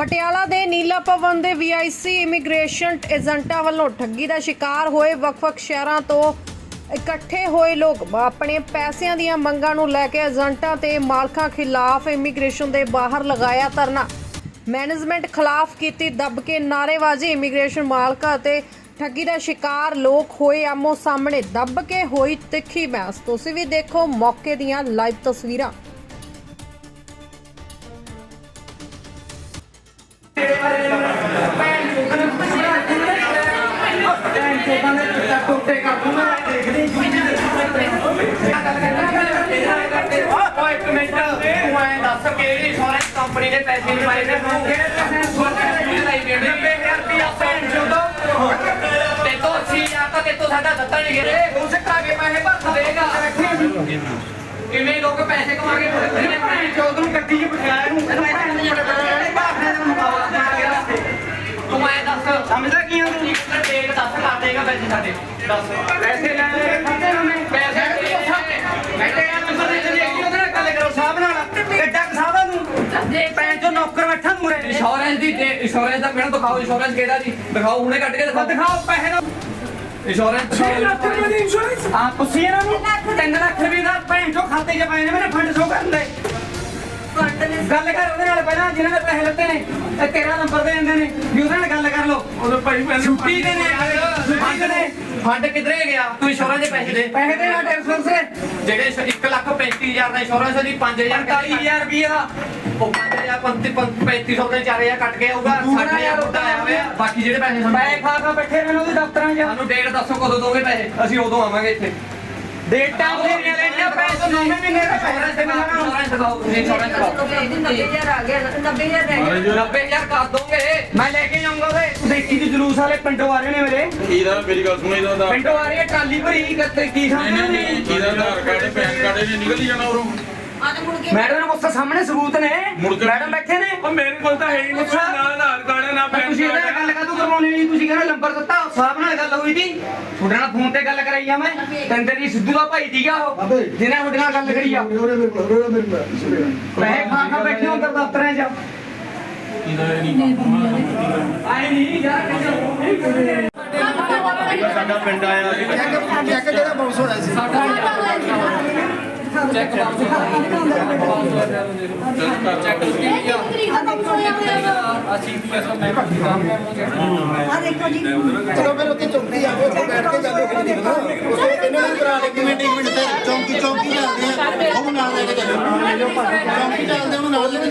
ਪਟਿਆਲਾ ਦੇ ਨੀਲਾ ਭਵਨ ਦੇ ਵੀਆਈਸੀ ਇਮੀਗ੍ਰੇਸ਼ਨ ਏਜੰਟਾਂ ਵੱਲੋਂ ਠੱਗੀ ਦਾ ਸ਼ਿਕਾਰ ਹੋਏ ਵੱਖ-ਵੱਖ ਸ਼ਹਿਰਾਂ ਤੋਂ ਇਕੱਠੇ ਹੋਏ ਲੋਕ ਆਪਣੇ ਪੈਸਿਆਂ ਦੀਆਂ ਮੰਗਾਂ ਨੂੰ ਲੈ ਕੇ ਏਜੰਟਾਂ ਤੇ ਮਾਲਕਾਂ ਖਿਲਾਫ ਇਮੀਗ੍ਰੇਸ਼ਨ ਦੇ ਬਾਹਰ ਲਗਾਇਆ ਧਰਨਾ। ਮੈਨੇਜਮੈਂਟ ਖਿਲਾਫ ਕੀਤੀ ਦੱਬ ਕੇ ਨਾਅਰੇਬਾਜ਼ੀ ਇਮੀਗ੍ਰੇਸ਼ਨ ਮਾਲਕਾਂ ਅਤੇ ਠੱਗੀ ਦਾ ਸ਼ਿਕਾਰ ਲੋਕ ਹੋਏ ਆਮੋ ਸਾਹਮਣੇ ਦੱਬ ਕੇ ਹੋਈ ਤਿੱਖੀ ਬਹਿਸ। ਤੁਸੀਂ ਵੀ ਦੇਖੋ ਮੌਕੇ ਦੀਆਂ ਲਾਈਵ ਤਸਵੀਰਾਂ। ਓਏ ਇੱਕ ਮਿੰਟ ਤੂੰ ਐਂ ਦੱਸ ਕਿਹੜੀ ਇੰਸ਼ੋਰੈਂਸ ਕੰਪਨੀ ਨੇ ਪੈਸੇ ਨਹੀਂ ਪਾਏ ਨੇ? ਤੂੰ ਕਿਹੜੇ ਪੈਸੇ ਇੰਸ਼ੋਰੈਂਸ ਲਾਈ ਦੇ 90000 ਰੁਪਇਆ ਪੈਣ ਚੋਦੋ ਤੇ ਤੋਂ ਸੀ ਆ ਤਾਂ। ਤੇ ਤੋਂ ਸਾਡਾ ਦਿੱਤਾ ਨਹੀਂ ਗਏ ਉਸ ਕਰਾ ਕੇ ਪੈਸੇ ਭਰ ਦੇਗਾ ਕਿਵੇਂ ਲੋਕ ਪੈਸੇ ਕਮਾ ਕੇ ਭੈਣ ਚੋਦ ਨੂੰ ਗੱਡੀ 'ਚ ਬਿਠਾਇਆ ਨੂੰ ਤੂੰ ਪੈਸੇ ਲੈ ਲੈ ਖਾਤੇ ਨੂੰ ਪੈਸੇ ਮੈਂ ਤੇ ਯਾਰ ਤੁਸੀਂ ਦੇ ਦੇ ਉਹਦੇ ਨਾਲ ਗੱਲ ਕਰੋ ਸਾਹਿਬ ਨਾਲ। ਗੱਡਾ ਸਾਹਿਬਾਂ ਨੂੰ ਜੇ ਪੈਣ ਚੋਂ ਨੌਕਰ ਬੈਠਾ ਮੂਰੇ ਇੰਸ਼ੋਰੈਂਸ ਦੀ ਇੰਸ਼ੋਰੈਂਸ ਦਾ ਮੈਨੂੰ ਦਿਖਾਓ ਇੰਸ਼ੋਰੈਂਸ ਕਿਹੜਾ ਜੀ? ਦਿਖਾਓ ਹੁਣੇ ਕੱਟ ਕੇ ਦਿਖਾਓ। ਦਿਖਾਓ ਪੈਸੇ ਦਾ। ਇੰਸ਼ੋਰੈਂਸ ਦਿਖਾਓ ਆ ਤੁਸੀਂ ਇਹਨਾਂ ਨੂੰ। 3 ਲੱਖ। ਰੁਪਏ ਦਾ ਭੈਣ ਚੋਂ ਖਾਤੇ 'ਚ ਪਾਏ ਨੇ ਮੇਰੇ ਫੰਡ ਸ਼ੋ ਕਰਨ ਦੇ। ਗੱਲ ਕਰ ਉਹਦੇ ਨਾਲ ਪਹਿਲਾਂ ਜਿਹਨਾਂ ਨੇ ਪੈਸੇ ਲੱਤੇ ਨੇ ਤੇ ਤੇਰਾ ਨੰਬਰ ਦੇ ਦਿੰਦੇ ਨੇ। ਵੀ ਉਹਦੇ ਨਾਲ ਗੱਲ ਕਰ ਲਓ। ਉਹ ਭਾਈ ਮੈਂ ਛੁੱਟੀ ਦੇ ਨੇ ਦੇ ਨੇ ਫੰਡ ਕਿਧਰੇ ਗਿਆ ਤੂੰ ਇੰਸ਼ੋਰੈਂਸ ਦੇ ਪੈਸੇ ਦੇ। ਪੈਸੇ ਦੇ ਨਾ ਟੈਕਸ ਦੇ। ਜਿਹੜੇ 1 ਲੱਖ 35000 ਦਾ ਇੰਸ਼ੋਰੈਂਸ ਹੈ ਜੀ 5000 45000 ਰੁਪਏ ਦਾ। ਉਹ 5000 3500 ਦੇ 4000 ਕੱਟ ਕੇ ਆਊਗਾ 60000 ਮੁੱਦਾ ਆਇਆ ਹੋਇਆ। ਬਾਕੀ ਜਿਹੜੇ ਪੈਸੇ ਸਾਨੂੰ ਪੈਸੇ ਖਾ ਖਾ ਬੈਠੇ ਨੇ ਉਹਦੇ ਦਫ਼ਤਰਾਂ 'ਚ। ਸਾਨੂੰ ਡੇਟ ਦੱਸੋ ਕਦੋਂ ਦੋਗੇ ਪੈਸੇ। ਅਸੀਂ ਉਦੋਂ ਆਵਾਂਗੇ ਇੱਥੇ। ਡੇਟਾਂ ਉਹਦੀਆਂ ਲੈਣੀਆਂ ਪੈਸੇ ਨੌਵੇਂ ਮਹੀਨੇ ਦਾ ਇੰਸ਼ੋਰੈਂਸ ਪੈਸੇ ਦਿਖਾਓ। ਇੰਸ਼ੋਰੈਂਸ ਦਿਖਾਓ। ਤੁਸੀਂ ਇੰਸ਼ੋਰੈਂਸ ਦਿਖਾਓ 90000 ਕਰ ਦੋਗੇ। ਮੈਂ ਲੈ ਕੇ ਜਾਊਂਗਾ ਤੂੰ ਦੇਖੀ ਤੇ ਜਲੂਸ ਵਾਲੇ ਪਿੰਡੋਂ ਆ ਰਹੇ ਨੇ ਮੇਰੇ। ਇਹਦਾ ਮੇਰੀ ਗੱਲ ਸੁਣੋ ਇਹਦਾ ਆਧਾਰ ਪਿੰਡੋਂ ਆ ਰਹੀ ਹੈ ਟਰਾਲੀ ਭਰੀ ਕਿਤੇ ਕੀ ਨਹੀਂ ਸਮਝਦੇ ਨਹੀਂ ਨੇ ਇਹਦਾ ਆਧਾਰ ਕਾਰਡ? ਪੈਨ ਕਾਰਡ ਇਹਨੇ ਨਿਕਲ ਹੀ ਜਾਣਾ ਉਰੋਂ। ਮੈਡਮ ਨੇ ਮੁੱਸਾ ਸਾਹਮਣੇ ਸਬੂਤ ਨੇ। ਮੈਡਮ ਬੈਠੇ ਨੇ। ਉਹ ਮੇਰੇ ਕੋਲ ਤਾਂ ਹੈ ਹੀ ਨਹੀਂ ਅੱਛਾ। ਨਾ ਆਧਾਰ ਕਾਰਡ ਹੈ, ਨਾ ਮੈਂ ਪੈਨ ਤੁਸੀਂ ਇਹਦੇ ਨਾਲ ਕਾਰਡ ਗੱਲ ਕਾਹਤੋਂ ਕਰਵਾਉਣੀ ਨਹੀਂ ਤੁਸੀਂ ਕਹਿੰਦੇ ਨੰਬਰ ਦਿੱਤਾ? ਸਾਹਿਬ ਨਾਲ ਗੱਲ ਹੋਈ ਸੀ ਤੁਹਾਡੇ ਨਾਲ ਫੋਨ ਤੇ ਗੱਲ ਕਰਾਈ ਆ ਮੈਂ। ਤੰਦਰ ਜੀ ਸਿੱਧੂ ਦਾ ਭਾਈ ਸੀਗਾ ਉਹ ਜਿਹਨੇ ਤੁਹਾਡੇ ਨਾਲ ਗੱਲ ਕਰੀ ਆ। ਪੈਸੇ ਖਾ ਖਾ ਬੈਠੇ ਹੋ ਅੰਦਰ ਦਫ਼ਤਰਾਂ 'ਚ। ਆਏ ਨਹੀਂ ਯਾਰ ਸਾਡਾ ਪਿੰਡ ਆਇਆ ਸੀ। ਚੈੱਕ ਜਿਹੜਾ ਬਾਉਂਸ ਹੋਣਾ ਸੀ ਚਲੋ ਫਿਰ ਉੱਥੇ ਚੌਂਕੀ ਆ ਉੱਥੇ ਬੈਠ ਕੇ ਗੱਲ ਹੋ ਗਈ ਨਾ। ਉੱਥੇ ਇਹਨਾਂ ਨੂੰ ਕਰਾ ਲੈ ਕਿਵੇਂ ਟ੍ਰੀਟਮੈਂਟ ਤੇ ਚੌਂਕੀ ਚੌਂਕੀ ਚੱਲਦੇ ਆ। ਉਹ ਨਾਲ ਲੈ ਕੇ ਚੱਲੋ। ਚੌਂਕੀ ਚੱਲਦੇ ਉਹਨੂੰ ਨਾਲ ਲੈ ਕੇ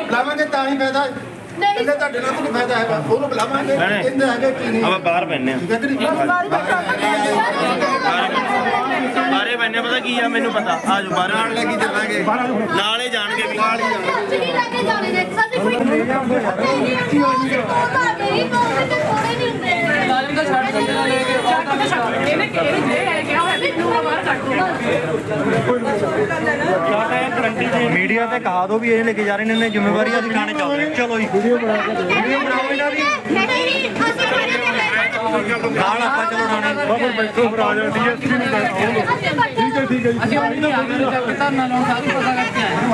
ਬੁਲਾਵਾਂਗੇ ਤਾਂ ਹੀ ਫਾਇਦਾ। ਕਹਿੰਦੇ ਤੁਹਾਡੇ ਨਾਲ ਤੁਹਾਨੂੰ ਫਾਇਦਾ ਹੈਗਾ। ਉਹਨੂੰ ਬੁਲਾਵਾਂਗੇ। ਕਹਿੰਦੇ ਹੈਗੇ ਕੀ ਨਹੀਂ। ਆਪਾਂ ਬਾਹਰ ਪੈਨੇ ਆ ਠੀਕ ਹੈ ਕਿ ਨਹੀਂ? ਬਾਹਰੇ ਪੈਨੇ ਪਤਾ ਕੀ ਆ ਮੈਨੂੰ ਪਤਾ। ਆਜੋ ਬਾਹਰ। ਨਾਲ ਲੈ ਕੇ ਚੱਲਾਂਗੇ। ਨਾਲੇ ਜਾਣਗੇ ਵੀ। ਨਾਲ ਹੀ ਮੀਡੀਆ ਤੇ ਕਹਾ ਦੋ ਵੀ ਇਹ ਲੈ ਕੇ ਜਾ ਰਹੇ ਨੇ ਇਹਨੇ ਜ਼ਿੰਮੇਵਾਰੀ ਅਸੀਂ ਥਾਣੇ ਚੱਲਦੇ ਚਲੋ ਜੀ। ਵੀਡੀਓ ਬਣਾ ਕੇ ਵੀਡੀਓ ਬਣਾਓ ਇਹਨਾਂ ਦੀ। ਨਾਲ ਆਪਾਂ ਚਲੋ ਥਾਣੇ। ਬਾਬਰ ਬੈਠੋ ਫਿਰ ਆ ਜਾ ਡੀਐਸਪੀ ਨੂੰ ਠੀਕ ਹੈ ਠੀਕ ਹੈ ਅਸੀਂ ਆਪਣੀ ਨਾਲ ਚੱਲ ਕੇ ਧਰਨਾ ਲਾਉਣ ਸਾਰੀ ਪਤਾ ਕਰਕੇ ਆਏ ਹਾਂ।